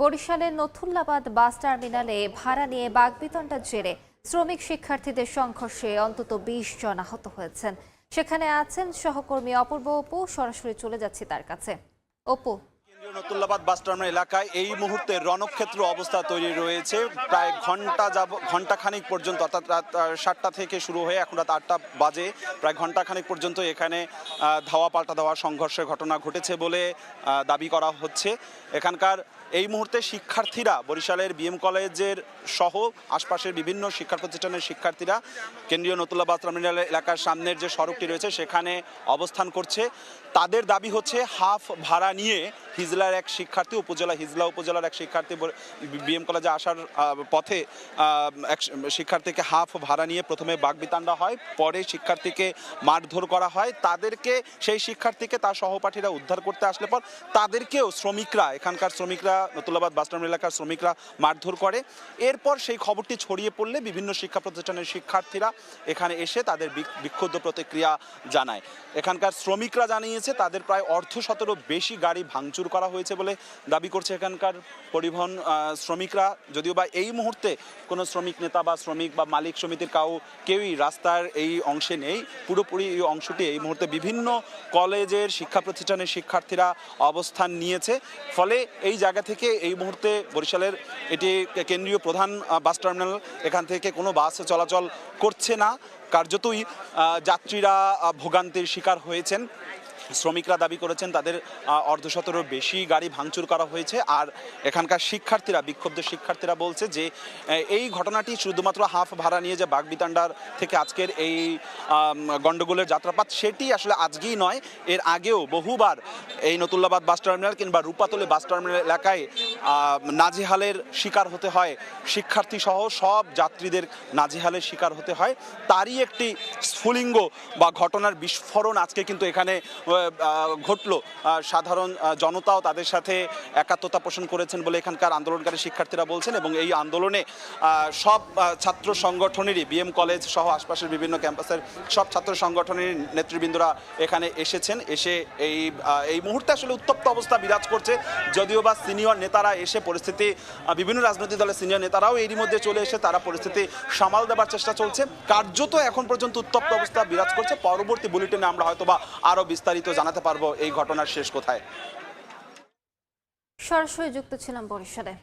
বরিশালের নথুল্লাবাদ বাস টার্মিনালে ভাড়া নিয়ে বাগবিতণ্ডার জেরে শ্রমিক শিক্ষার্থীদের সংঘর্ষে অন্তত বিশ জন আহত হয়েছেন। সেখানে আছেন সহকর্মী অপূর্ব অপু, সরাসরি চলে যাচ্ছি তার কাছে। অপু নতুল্লাবাদ বাস টার্মিনাল এলাকায় এই মুহূর্তে রণক্ষেত্র অবস্থা তৈরি রয়েছে। প্রায় ঘণ্টা যাব ঘণ্টা খানিক পর্যন্ত অর্থাৎ রাত সাতটা থেকে শুরু হয়ে এখন রাত আটটা বাজে। প্রায় ঘণ্টা খানিক পর্যন্ত এখানে ধাওয়া পাল্টা ধাওয়া সংঘর্ষের ঘটনা ঘটেছে বলে দাবি করা হচ্ছে। এখানকার এই মুহূর্তে শিক্ষার্থীরা, বরিশালের বিএম কলেজের সহ আশপাশের বিভিন্ন শিক্ষা প্রতিষ্ঠানের শিক্ষার্থীরা, কেন্দ্রীয় নতুল্লাবাদ টার্মিনাল এলাকার সামনের যে সড়কটি রয়েছে, সেখানে অবস্থান করছে। তাদের দাবি হচ্ছে, হাফ ভাড়া নিয়ে হিজলার এক শিক্ষার্থী, উপজেলা হিজলা উপজেলার এক শিক্ষার্থী বিএম কলেজে আসার পথে এক শিক্ষার্থীকে হাফ ভাড়া নিয়ে প্রথমে বাগবিতান্ডা হয়, পরে শিক্ষার্থীকে মারধর করা হয়। তাদেরকে, সেই শিক্ষার্থীকে তার সহপাঠীরা উদ্ধার করতে আসলে পর তাদেরকেও শ্রমিকরা, এখানকার শ্রমিকরা নতুল্লাবাদ বাসটার্মিনাল এলাকার শ্রমিকরা মারধর করে। এরপর সেই খবরটি ছড়িয়ে পড়লে বিভিন্ন শিক্ষা প্রতিষ্ঠানের শিক্ষার্থীরা এখানে এসে তাদের বিক্ষুব্ধ প্রতিক্রিয়া জানায়। এখানকার শ্রমিকরা জানিয়েছে, তাদের প্রায় অর্ধ শতেরও বেশি গাড়ি ভাঙচুর করা হয়েছে বলে দাবি করছে এখানকার পরিবহন শ্রমিকরা। যদিও বা এই মুহূর্তে কোনো শ্রমিক নেতা বা শ্রমিক বা মালিক সমিতির কাউ, কেউই রাস্তার এই অংশে নেই। পুরোপুরি এই অংশটি এই মুহূর্তে বিভিন্ন কলেজের শিক্ষা প্রতিষ্ঠানের শিক্ষার্থীরা অবস্থান নিয়েছে। ফলে এই জায়গা থেকে এই মুহূর্তে বরিশালের এটি কেন্দ্রীয় প্রধান বাস টার্মিনাল, এখান থেকে কোনো বাস চলাচল করছে না। কার্যতই যাত্রীরা ভোগান্তির শিকার হয়েছেন। শ্রমিকরা দাবি করেছেন তাদের অর্ধশতেরও বেশি গাড়ি ভাঙচুর করা হয়েছে। আর এখানকার শিক্ষার্থীরা বিক্ষুব্ধ শিক্ষার্থীরা বলছে যে এই ঘটনাটি শুধুমাত্র হাফ ভাড়া নিয়ে যে বাগবিতান্ডার থেকে আজকের এই আম, গন্ডগোলের যাত্রাপাত সেটি আসলে আজকেই নয়। এর আগেও বহুবার এই নতুল্লাবাদ বাস টার্মিনাল কিংবা রূপাতলি বাস টার্মিনাল এলাকায় নাজেহালের শিকার হতে হয়। শিক্ষার্থী সহ সব যাত্রীদের নাজেহালের শিকার হতে হয়। তারই একটি স্ফুলিঙ্গ বা ঘটনার বিস্ফোরণ আজকে কিন্তু এখানে ঘটলো। সাধারণ জনতাও তাদের সাথে একাত্মতা পোষণ করেছেন বলে এখানকার আন্দোলনকারী শিক্ষার্থীরা বলছেন এবং এই আন্দোলনে সব ছাত্র সংগঠনেরই বিএম কলেজ সহ আশপাশের বিভিন্ন ক্যাম্পাসের সব ছাত্র সংগঠনের নেতৃবৃন্দরা এখানে এসেছেন। এসে এই এই মুহূর্তে আসলে উত্তপ্ত অবস্থা বিরাজ করছে। যদিও বা সিনিয়র নেতারা এসে পরিস্থিতি বিভিন্ন রাজনৈতিক দলের সিনিয়র নেতারাও এরই মধ্যে চলে এসে তারা পরিস্থিতি সামাল দেবার চেষ্টা চলছে। কার্যত এখন পর্যন্ত উত্তপ্ত অবস্থা বিরাজ করছে। পরবর্তী বুলেটিনে আমরা হয়তোবা আরও বিস্তারিত জানাতে পারব এই ঘটনার শেষ কোথায়। সরাসরি যুক্ত ছিলাম বরিশালে।